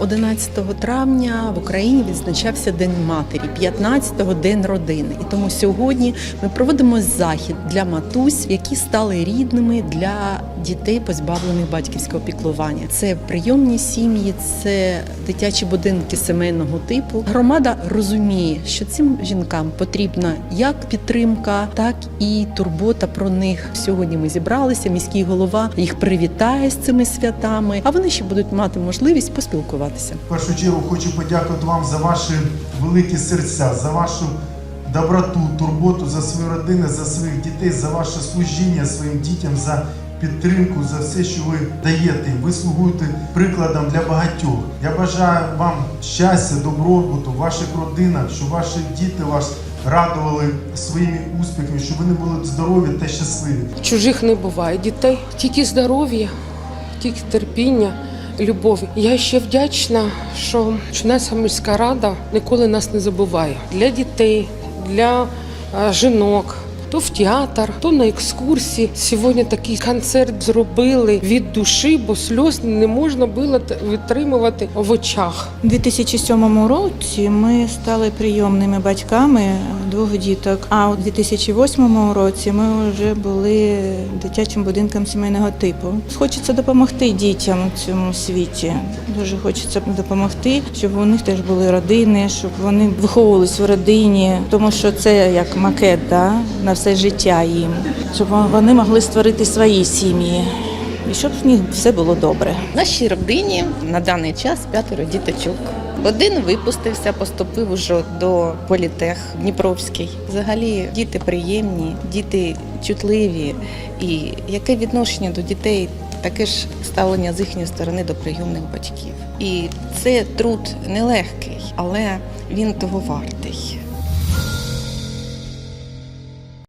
11 травня в Україні відзначався День матері, 15-го День родини. І тому сьогодні ми проводимо захід для матусь, які стали рідними для дітей, позбавлених батьківського піклування. Це прийомні сім'ї, це дитячі будинки сімейного типу. Громада розуміє, що цим жінкам потрібна як підтримка, так і турбота про них. Сьогодні ми зібралися. Міський голова їх привітає з цими святами, а вони ще будуть мати можливість поспілкуватися. В першу чергу хочу подякувати вам за ваші великі серця, за вашу доброту, турботу за свої родини, за своїх дітей, за ваше служіння своїм дітям, за підтримку, за все, що ви даєте. Ви слугуєте прикладом для багатьох. Я бажаю вам щастя, добробуту, ваших родинах, щоб ваші діти вас радували своїми успіхами, щоб вони були здорові та щасливі. Чужих не буває дітей, тільки здоров'я, тільки терпіння, любов. Я ще вдячна, що Чернецька міська рада ніколи нас не забуває. Для дітей, для е, жінок. То в театр, то на екскурсії. Сьогодні такий концерт зробили від душі, бо сльоз не можна було витримувати в очах. У 2007 році ми стали прийомними батьками двох діток. А у 2008 році ми вже були дитячим будинком сімейного типу. Хочеться допомогти дітям у цьому світі. Дуже хочеться допомогти, щоб у них теж були родини, щоб вони виховувались в родині, тому що це як макет да, на все життя їм, щоб вони могли створити свої сім'ї. І щоб в них все було добре. В нашій родині на даний час п'ятеро діточок. Один випустився, поступив уже до політех Дніпровський. Взагалі діти приємні, діти чутливі. І яке відношення до дітей, таке ж ставлення з їхньої сторони до прийомних батьків. І це труд нелегкий, але він того вартий.